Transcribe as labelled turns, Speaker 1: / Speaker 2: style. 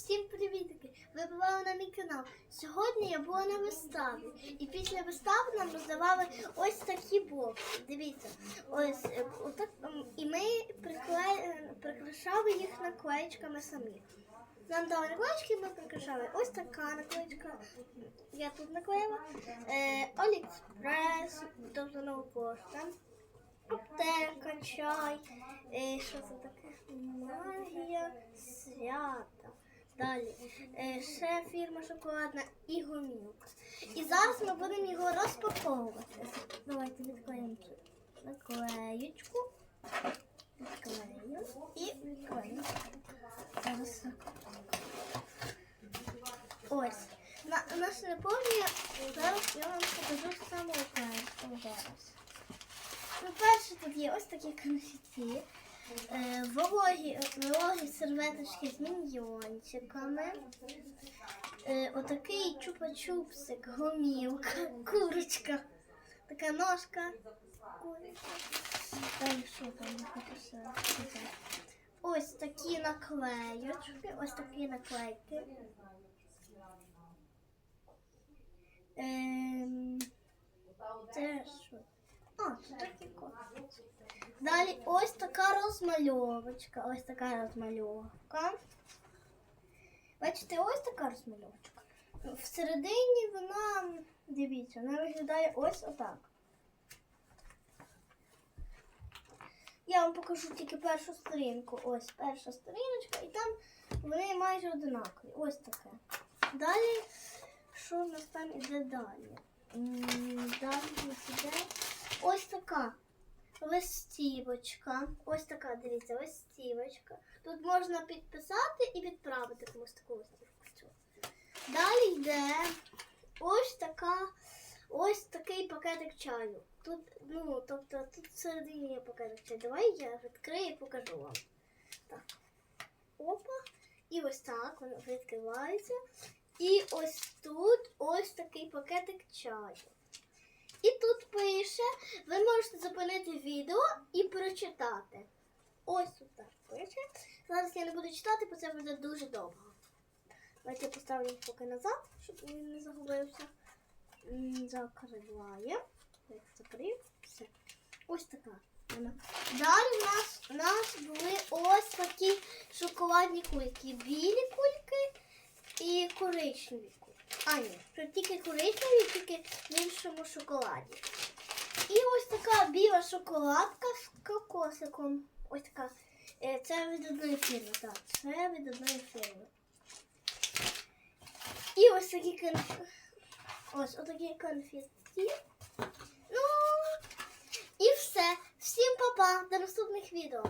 Speaker 1: Всім привітки! Ви бували на мій канал. Сьогодні я була на виставі. І після вистави нам роздавали ось такі бокси. Дивіться, ось е, отак, і ми е, прикрашали їх наклеєчками самі. Нам дали наклеєчки, ми прикрашали. Ось така наклеєчка. Я тут наклеїла. Е, Олікспрес, тобто нова пошта. Аптека, чай. Е, що це таке? Магія свята. Далі. Е, ще фірма шоколадна і гомілка. І зараз ми будемо його розпаковувати. Давайте відклеїмо наклеєчку. Відклеїмо і відклеїмо. Зараз. Ось. На, наш не помню, зараз я вам покажу саме першу зараз. Ну, перше тут є ось такі конфеті. Е, вологі, вологі серветочки з міньйончиками. Е, отакий чупа-чупсик, гомілка, курочка, така ножка. Там? Ось такі наклеючки, ось такі наклейки. Ем, це що? А, це такі кофти. Далі ось така розмальовочка. Ось така розмальовка. Бачите, ось така розмальовочка. Всередині вона, дивіться, вона виглядає ось отак. Я вам покажу тільки першу сторінку. Ось перша сторіночка, і там вони майже одинакові. Ось таке. Далі, що в нас там іде далі? Далі іде ось така листівочка. Ось така, дивіться, листівочка. Тут можна підписати і відправити комусь таку листівку. Далі йде ось така, ось такий пакетик чаю. Тут, ну, тобто, тут всередині є пакетик чаю. Давай я відкрию і покажу вам. Так. Опа. І ось так воно відкривається. І ось тут ось такий пакетик чаю. І тут пише, ви можете зупинити відео і прочитати. Ось тут так пише. Зараз я не буду читати, бо це буде дуже довго. Давайте я поставлю поки назад, щоб він не загубився. Так, закрив. Все. Ось така. Далі в нас, у нас були ось такі шоколадні кульки. Білі кульки і коричневі кульки. А, ні, тут тільки коричневі, тільки в іншому шоколаді. І ось така біла шоколадка з кокосиком. Ось така. Е, Це від одної фірми, так. Це від одної фірми. І ось такі конфети. Ось отакі конфети. Ну, і все. Всім па-па. До наступних відео.